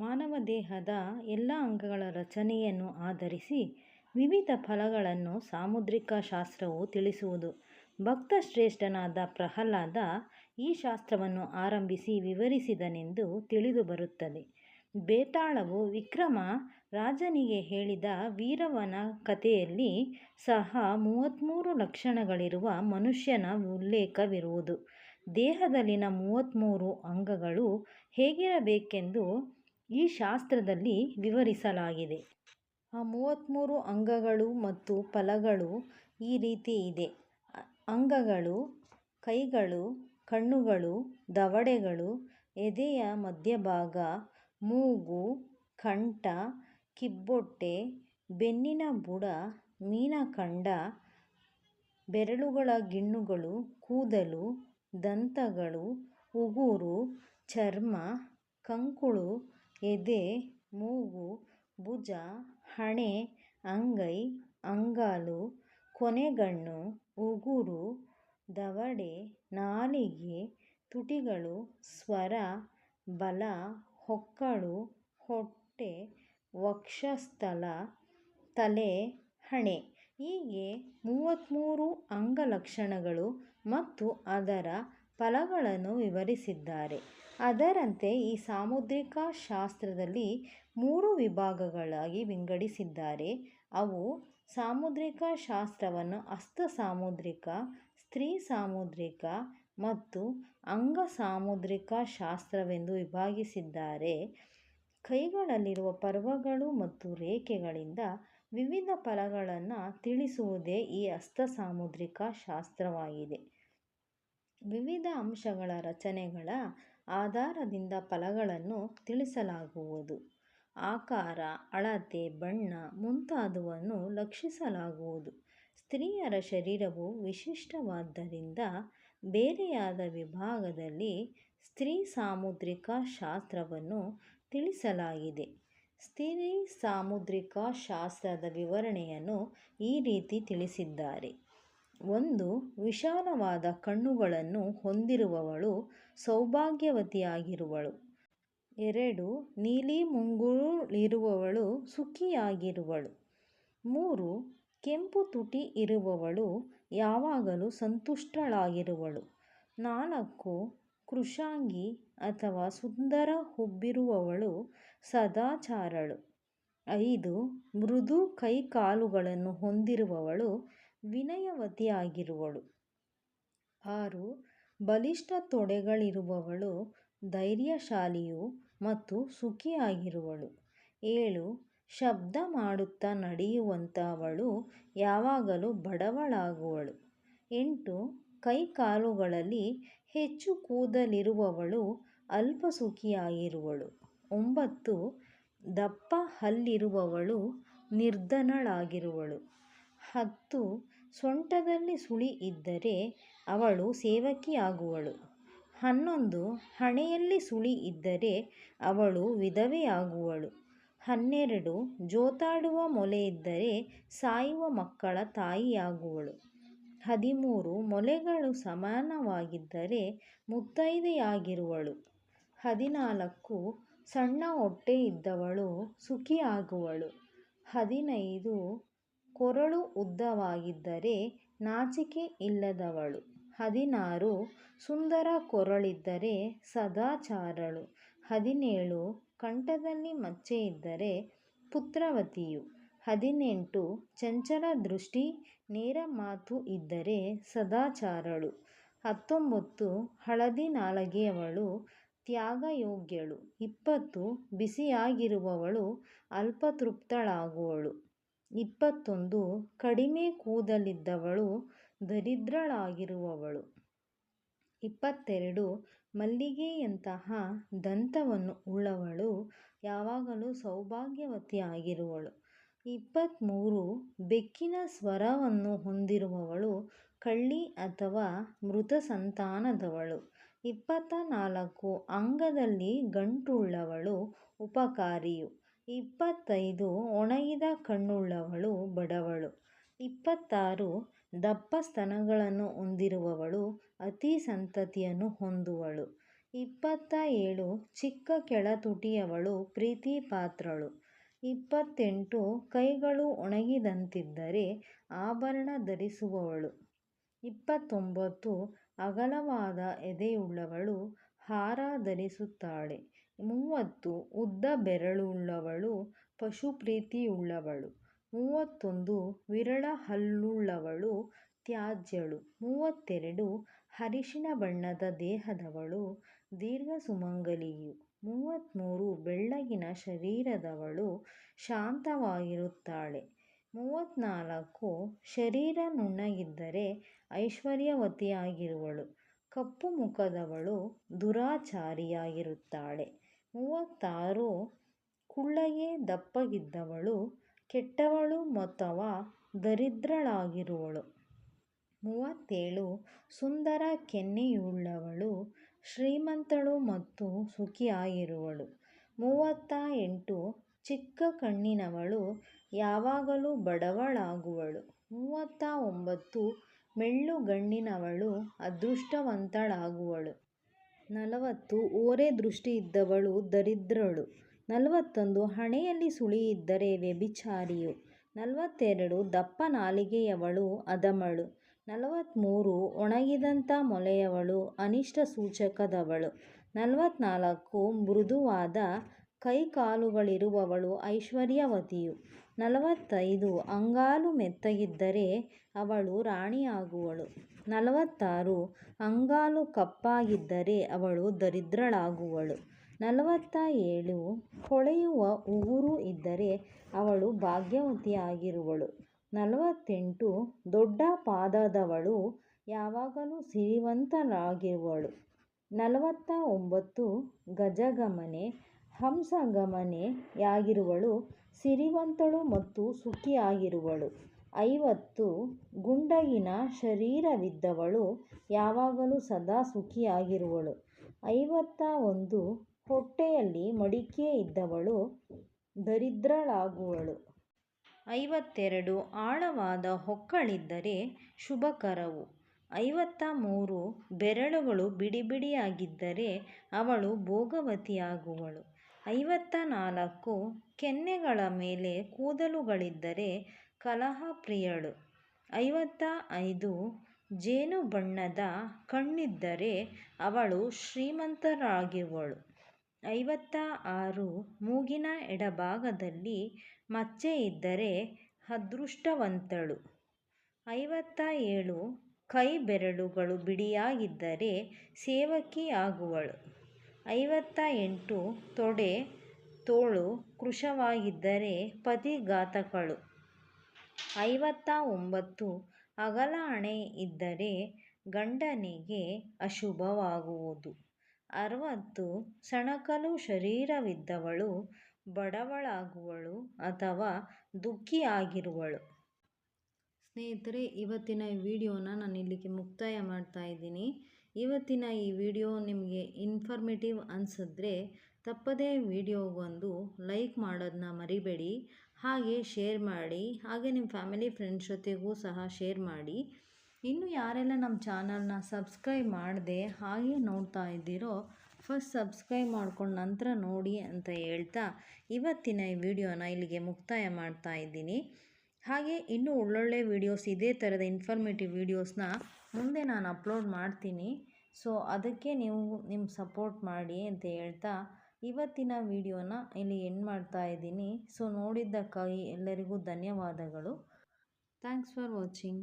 ಮಾನವ ದೇಹದ ಎಲ್ಲ ಅಂಗಗಳ ರಚನೆಯನ್ನು ಆಧರಿಸಿ ವಿವಿಧ ಫಲಗಳನ್ನು ಸಾಮುದ್ರಿಕ ಶಾಸ್ತ್ರವು ತಿಳಿಸುವುದು. ಭಕ್ತಶ್ರೇಷ್ಠನಾದ ಪ್ರಹ್ಲಾದ ಈ ಶಾಸ್ತ್ರವನ್ನು ಆರಂಭಿಸಿ ವಿವರಿಸಿದನೆಂದು ತಿಳಿದುಬರುತ್ತದೆ. ಬೇತಾಳವು ವಿಕ್ರಮ ರಾಜನಿಗೆ ಹೇಳಿದ ವೀರವನ ಕಥೆಯಲ್ಲಿ ಸಹ ಮೂವತ್ಮೂರು ಲಕ್ಷಣಗಳಿರುವ ಮನುಷ್ಯನ ಉಲ್ಲೇಖವಿರುವುದು ದೇಹದಲ್ಲಿನ ಮೂವತ್ಮೂರು ಅಂಗಗಳು ಹೇಗಿರಬೇಕೆಂದು ಈ ಶಾಸ್ತ್ರದಲ್ಲಿ ವಿವರಿಸಲಾಗಿದೆ. ಆ ಮೂವತ್ತ್ಮೂರು ಅಂಗಗಳು ಮತ್ತು ಫಲಗಳು ಈ ರೀತಿ ಇದೆ. ಅಂಗಗಳು ಕೈಗಳು, ಕಣ್ಣುಗಳು, ದವಡೆಗಳು, ಎದೆಯ ಮಧ್ಯಭಾಗ, ಮೂಗು, ಕಂಠ, ಕಿಬ್ಬೊಟ್ಟೆ, ಬೆನ್ನಿನ ಬುಡ, ಮೀನಖಂಡ, ಬೆರಳುಗಳ ಗಿಣ್ಣುಗಳು, ಕೂದಲು, ದಂತಗಳು, ಉಗುರು, ಚರ್ಮ, ಕಂಕುಳು, ಎದೆ, ಮೂಗು, ಭುಜ, ಹಣೆ, ಅಂಗೈ, ಅಂಗಾಲು, ಕೊನೆಗಣ್ಣು, ಉಗುರು, ದವಡೆ, ನಾಲಿಗೆ, ತುಟಿಗಳು, ಸ್ವರ, ಬಲ, ಹೊಕ್ಕಳು, ಹೊಟ್ಟೆ, ವಕ್ಷಸ್ಥಲ, ತಲೆ, ಹಣೆ. ಹೀಗೆ ಮೂವತ್ತ್ಮೂರು ಅಂಗಲಕ್ಷಣಗಳು ಮತ್ತು ಅದರ ಫಲಗಳನ್ನು ವಿವರಿಸಿದ್ದಾರೆ. ಅದರಂತೆ ಈ ಸಾಮುದ್ರಿಕ ಶಾಸ್ತ್ರದಲ್ಲಿ ಮೂರು ವಿಭಾಗಗಳಾಗಿ ವಿಂಗಡಿಸಿದ್ದಾರೆ. ಅವು ಸಾಮುದ್ರಿಕ ಶಾಸ್ತ್ರವನ್ನು ಹಸ್ತ ಸಾಮುದ್ರಿಕ, ಸ್ತ್ರೀ ಸಾಮುದ್ರಿಕ ಮತ್ತು ಅಂಗ ಸಾಮುದ್ರಿಕ ಶಾಸ್ತ್ರವೆಂದು ವಿಭಾಗಿಸಿದ್ದಾರೆ. ಕೈಗಳಲ್ಲಿರುವ ಪರ್ವಗಳು ಮತ್ತು ರೇಖೆಗಳಿಂದ ವಿವಿಧ ಫಲಗಳನ್ನು ತಿಳಿಸುವುದೇ ಈ ಹಸ್ತ ಸಾಮುದ್ರಿಕ ಶಾಸ್ತ್ರವಾಗಿದೆ. ವಿವಿಧ ಅಂಶಗಳ ರಚನೆಗಳ ಆಧಾರದಿಂದ ಫಲಗಳನ್ನು ತಿಳಿಸಲಾಗುವುದು. ಆಕಾರ, ಅಳತೆ, ಬಣ್ಣ ಮುಂತಾದವನ್ನು ಲಕ್ಷಿಸಲಾಗುವುದು. ಸ್ತ್ರೀಯರ ಶರೀರವು ವಿಶಿಷ್ಟವಾದ್ದರಿಂದ ಬೇರೆಯಾದ ವಿಭಾಗದಲ್ಲಿ ಸ್ತ್ರೀ ಸಾಮುದ್ರಿಕ ಶಾಸ್ತ್ರವನ್ನು ತಿಳಿಸಲಾಗಿದೆ. ಸ್ತ್ರೀ ಸಾಮುದ್ರಿಕ ಶಾಸ್ತ್ರದ ವಿವರಣೆಯನ್ನು ಈ ರೀತಿ ತಿಳಿಸಿದ್ದಾರೆ. ಒಂದು ವಿಶಾಲವಾದ ಕಣ್ಣುಗಳನ್ನು ಹೊಂದಿರುವವಳು ಸೌಭಾಗ್ಯವತಿಯಾಗಿರುವಳು. ಎರಡು, ನೀಲಿ ಮುಂಗುರುಳಿರುವವಳು ಸುಖಿಯಾಗಿರುವಳು. ಮೂರು, ಕೆಂಪು ತುಟಿ ಇರುವವಳು ಯಾವಾಗಲೂ ಸಂತುಷ್ಟಳಾಗಿರುವಳು. ನಾಲ್ಕು ಕೃಶಾಂಗಿ ಅಥವಾ ಸುಂದರ ಹುಬ್ಬಿರುವವಳು ಸದಾಚಾರಳು. ಐದು, ಮೃದು ಕೈ ಕಾಲುಗಳನ್ನು ಹೊಂದಿರುವವಳು ವಿನಯವತಿಯಾಗಿರುವಳು. ಆರು, ಬಲಿಷ್ಠ ತೊಡೆಗಳಿರುವವಳು ಧೈರ್ಯಶಾಲಿಯು ಮತ್ತು ಸುಖಿಯಾಗಿರುವಳು. ಏಳು, ಶಬ್ದ ಮಾಡುತ್ತಾ ನಡೆಯುವಂಥವಳು ಯಾವಾಗಲೂ ಬಡವಳಾಗುವಳು. ಎಂಟು, ಕೈಕಾಲುಗಳಲ್ಲಿ ಹೆಚ್ಚು ಕೂದಲಿರುವವಳು ಅಲ್ಪ ಸುಖಿಯಾಗಿರುವಳು ಒಂಬತ್ತು ದಪ್ಪ ಹಲ್ಲಿರುವವಳು ನಿರ್ಧನಳಾಗಿರುವಳು. ಹತ್ತು ಸೊಂಟದಲ್ಲಿ ಸುಳಿ ಇದ್ದರೆ ಅವಳು ಸೇವಕಿಯಾಗುವಳು. ಹನ್ನೊಂದು, ಹಣೆಯಲ್ಲಿ ಸುಳಿ ಇದ್ದರೆ ಅವಳು ವಿಧವೆಯಾಗುವಳು. ಹನ್ನೆರಡು, ಜೋತಾಡುವ ಮೊಲೆಯಿದ್ದರೆ ಸಾಯುವ ಮಕ್ಕಳ ತಾಯಿಯಾಗುವಳು. ಹದಿಮೂರು, ಮೊಲೆಗಳು ಸಮಾನವಾಗಿದ್ದರೆ ಮುತ್ತೈದೆಯಾಗಿರುವಳು. ಹದಿನಾಲ್ಕು, ಸಣ್ಣ ಹೊಟ್ಟೆಯಿದ್ದವಳು ಸುಖಿಯಾಗುವಳು. ಹದಿನೈದು ಕೊರಳು ಉದ್ದವಾಗಿದ್ದರೆ ನಾಚಿಕೆ ಇಲ್ಲದವಳು ಹದಿನಾರು ಸುಂದರ ಕೊರಳಿದ್ದರೆ ಸದಾಚಾರಳು. ಹದಿನೇಳು ಕಂಠದಲ್ಲಿ ಮಚ್ಚೆಯಿದ್ದರೆ ಪುತ್ರವತಿಯು. ಹದಿನೆಂಟು ಚಂಚಲ ದೃಷ್ಟಿ, ನೇರ ಮಾತು ಇದ್ದರೆ ಸದಾಚಾರಳು. ಹತ್ತೊಂಬತ್ತು ಹಳದಿ ನಾಲಗೆಯವಳು ತ್ಯಾಗಯೋಗ್ಯಳು. ಇಪ್ಪತ್ತು ಬಿಸಿಯಾಗಿರುವವಳು ಅಲ್ಪತೃಪ್ತಳಾಗುವಳು. ಇಪ್ಪತ್ತೊಂದು ಕಡಿಮೆ ಕೂದಲಿದ್ದವಳು ದರಿದ್ರಳಾಗಿರುವವಳು ಇಪ್ಪತ್ತೆರಡು ಮಲ್ಲಿಗೆಯಂತಹ ದಂತವನ್ನು ಉಳ್ಳವಳು ಯಾವಾಗಲೂ ಸೌಭಾಗ್ಯವತಿಯಾಗಿರುವಳು. ಇಪ್ಪತ್ತ್ಮೂರು ಬೆಕ್ಕಿನ ಸ್ವರವನ್ನು ಹೊಂದಿರುವವಳು ಕಳ್ಳಿ ಅಥವಾ ಮೃತ ಸಂತಾನದವಳು. ಇಪ್ಪತ್ತ ನಾಲ್ಕು ಅಂಗದಲ್ಲಿ ಗಂಟುಳ್ಳವಳು ಉಪಕಾರಿಯು. ಇಪ್ಪತ್ತೈದು ಒಣಗಿದ ಕಣ್ಣುಳ್ಳವಳು ಬಡವಳು. ಇಪ್ಪತ್ತಾರು ದಪ್ಪ ಸ್ತನಗಳನ್ನು ಹೊಂದಿರುವವಳು ಅತಿ ಸಂತತಿಯನ್ನು ಹೊಂದುವಳು. ಇಪ್ಪತ್ತ ಏಳು ಚಿಕ್ಕ ಕೆಳತುಟಿಯವಳು ಪ್ರೀತಿ ಪಾತ್ರಳು ಇಪ್ಪತ್ತೆಂಟು ಕೈಗಳು ಒಣಗಿದಂತಿದ್ದರೆ ಆಭರಣ ಧರಿಸುವವಳು ಇಪ್ಪತ್ತೊಂಬತ್ತು ಅಗಲವಾದ ಎದೆಯುಳ್ಳವಳು ಹಾರ ಧರಿಸುತ್ತಾಳೆ ಮೂವತ್ತು ಉದ್ದ ಬೆರಳುಳ್ಳವಳು, ಪಶುಪ್ರೀತಿಯುಳ್ಳವಳು. ಮೂವತ್ತೊಂದು ವಿರಳ ಹಲ್ಲುಳ್ಳವಳು, ತ್ಯಾಜ್ಯಳು. ಮೂವತ್ತೆರಡು ಹರಿಶಿನ ಬಣ್ಣದ ದೇಹದವಳು, ದೀರ್ಘ ಸುಮಂಗಲಿಯು. ಮೂವತ್ತ್ಮೂರು ಬೆಳ್ಳಗಿನ ಶರೀರದವಳು, ಶಾಂತವಾಗಿರುತ್ತಾಳೆ. ಮೂವತ್ತ್ನಾಲ್ಕು ಶರೀರ ನುಣ್ಣಗಿದ್ದರೆ ಐಶ್ವರ್ಯವತಿಯಾಗಿರುವಳು. ಕಪ್ಪು ಮುಖದವಳು ದುರಾಚಾರಿಯಾಗಿರುತ್ತಾಳೆ. ಮೂವತ್ತಾರು ಕುಳ್ಳಗೆ ದಪ್ಪಗಿದ್ದವಳು, ಕೆಟ್ಟವಳು ಅಥವಾ ದರಿದ್ರಳಾಗಿರುವಳು. ಮೂವತ್ತೇಳು ಸುಂದರ ಕೆನ್ನೆಯುಳ್ಳವಳು, ಶ್ರೀಮಂತಳು ಮತ್ತು ಸುಖಿಯಾಗಿರುವಳು. ಮೂವತ್ತ ಎಂಟು ಚಿಕ್ಕ ಕಣ್ಣಿನವಳು, ಯಾವಾಗಲೂ ಬಡವಳಾಗುವಳು. ಮೂವತ್ತ ಒಂಬತ್ತು ಮೆಳ್ಳುಗಣ್ಣಿನವಳು ಅದೃಷ್ಟವಂತಳಾಗುವಳು. ನಲವತ್ತು, ಓರೆ ದೃಷ್ಟಿ ಇದ್ದವಳು ದರಿದ್ರಳು. ನಲವತ್ತೊಂದು, ಹಣೆಯಲ್ಲಿ ಸುಳಿಯಿದ್ದರೆ ವ್ಯಭಿಚಾರಿಯು. ನಲವತ್ತೆರಡು, ದಪ್ಪ ನಾಲಿಗೆಯವಳು ಅಧಮಳು ನಲವತ್ತ್ಮೂರು ಒಣಗಿದಂಥ ಮೊಲೆಯವಳು ಅನಿಷ್ಟ ಸೂಚಕದವಳು ನಲವತ್ತ್ನಾಲ್ಕು ಮೃದುವಾದ ಕೈಕಾಲುಗಳಿರುವವಳು ಐಶ್ವರ್ಯವತಿಯು. ನಲವತ್ತೈದು, ಅಂಗಾಲು ಮೆತ್ತಗಿದ್ದರೆ ಅವಳು ರಾಣಿಯಾಗುವಳು. ನಲವತ್ತಾರು, ಅಂಗಾಲು ಕಪ್ಪಾಗಿದ್ದರೆ ಅವಳು ದರಿದ್ರಳಾಗುವಳು. ನಲವತ್ತ ಏಳು ಹೊಳೆಯುವ ಉಗುರು ಇದ್ದರೆ ಅವಳು ಭಾಗ್ಯವತಿಯಾಗಿರುವಳು. ನಲವತ್ತೆಂಟು, ದೊಡ್ಡ ಪಾದದವಳು ಯಾವಾಗಲೂ ಸಿರಿವಂತಳಾಗಿರುವಳು. ನಲವತ್ತ ಒಂಬತ್ತು ಗಜಗಮನೆ ಹಂಸಗಮನೆಯಾಗಿರುವಳು, ಸಿರಿವಂತಳು ಮತ್ತು ಸುಖಿಯಾಗಿರುವಳು. ಐವತ್ತು, ಗುಂಡಗಿನ ಶರೀರವಿದ್ದವಳು, ಯಾವಾಗಲೂ ಸದಾ ಸುಖಿಯಾಗಿರುವಳು. ಐವತ್ತ ಒಂದು ಹೊಟ್ಟೆಯಲ್ಲಿ ಮಡಿಕೆ ಇದ್ದವಳು, ದರಿದ್ರಳಾಗುವಳು. ಐವತ್ತೆರಡು, ಆಳವಾದ ಹೊಕ್ಕಳಿದ್ದರೆ ಶುಭಕರವು. ಐವತ್ತ ಮೂರು ಬೆರಳುಗಳು ಬಿಡಿಬಿಡಿಯಾಗಿದ್ದರೆ ಅವಳು ಭೋಗವತಿಯಾಗುವಳು. ಐವತ್ತ ನಾಲ್ಕು ಕೆನ್ನೆಗಳ ಮೇಲೆ ಕೂದಲುಗಳಿದ್ದರೆ ಕಲಹಪ್ರಿಯಳು ಐವತ್ತ ಐದು ಜೇನು ಬಣ್ಣದ ಕಣ್ಣಿದ್ದರೆ ಅವಳು ಶ್ರೀಮಂತರಾಗಿವಳು ಐವತ್ತ ಆರು ಮೂಗಿನ ಎಡಭಾಗದಲ್ಲಿ ಮಚ್ಚೆ ಇದ್ದರೆ ಅದೃಷ್ಟವಂತಳು. ಐವತ್ತ ಏಳು ಕೈ ಬೆರಳುಗಳು ಬಿಡಿಯಾಗಿದ್ದರೆ ಸೇವಕಿಯಾಗುವಳು. ಐವತ್ತ ಎಂಟು ತೊಡೆ ತೋಳು ಕೃಶವಾಗಿದ್ದರೆ ಪತಿಘಾತಕಳು. ಐವತ್ತ ಒಂಬತ್ತು ಅಗಲ ಹಣೆ ಇದ್ದರೆ ಗಂಡನಿಗೆ ಅಶುಭವಾಗುವುದು. ಅರವತ್ತು ಸಣಕಲು ಶರೀರವಿದ್ದವಳು, ಬಡವಳಾಗುವಳು ಅಥವಾ ದುಃಖಿಯಾಗಿರುವಳು. ಸ್ನೇಹಿತರೆ, ಇವತ್ತಿನ ವಿಡಿಯೋನ ನಾನು ಇಲ್ಲಿಗೆ ಮುಕ್ತಾಯ ಮಾಡ್ತಾ ಇದ್ದೀನಿ. ಇವತ್ತಿನ ಈ ವಿಡಿಯೋ ನಿಮಗೆ ಇನ್ಫಾರ್ಮೇಟಿವ್ ಅನಿಸಿದ್ರೆ ತಪ್ಪದೇ ವಿಡಿಯೋಗೊಂದು ಲೈಕ್ ಮಾಡೋದನ್ನ ಮರಿಬೇಡಿ, ಹಾಗೆ ಶೇರ್ ಮಾಡಿ, ಹಾಗೆ ನಿಮ್ಮ ಫ್ಯಾಮಿಲಿ ಫ್ರೆಂಡ್ಸ್ ಜೊತೆಗೂ ಸಹ ಶೇರ್ ಮಾಡಿ. ಇನ್ನು ಯಾರೆಲ್ಲ ನಮ್ಮ ಚಾನಲ್ನ ಸಬ್ಸ್ಕ್ರೈಬ್ ಮಾಡದೆ ಹಾಗೆ ನೋಡ್ತಾ ಇದ್ದೀರೋ ಫಸ್ಟ್ ಸಬ್ಸ್ಕ್ರೈಬ್ ಮಾಡ್ಕೊಂಡು ನಂತರ ನೋಡಿ ಅಂತ ಹೇಳ್ತಾ ಇವತ್ತಿನ ಈ ವಿಡಿಯೋನ ಇಲ್ಲಿಗೆ ಮುಕ್ತಾಯ ಮಾಡ್ತಾ ಇದ್ದೀನಿ. ಹಾಗೆ ಇನ್ನೂ ಒಳ್ಳೊಳ್ಳೆ ವಿಡಿಯೋಸ್ ಇದೇ ಥರದ ಇನ್ಫಾರ್ಮೇಟಿವ್ ವೀಡಿಯೋಸ್ನ ಮುಂದೆ ನಾನು ಅಪ್ಲೋಡ್ ಮಾಡ್ತೀನಿ. ಸೊ ಅದಕ್ಕೆ ನೀವು ನಿಮ್ಮ ಸಪೋರ್ಟ್ ಮಾಡಿ ಅಂತ ಹೇಳ್ತಾ ಇವತ್ತಿನ ವಿಡಿಯೋನ ಇಲ್ಲಿ ಎಂಡ್ ಮಾಡ್ತಾ ಇದ್ದೀನಿ. ಸೊ ನೋಡಿದ್ದಕ್ಕಾಗಿ ಎಲ್ಲರಿಗೂ ಧನ್ಯವಾದಗಳು. Thanks for watching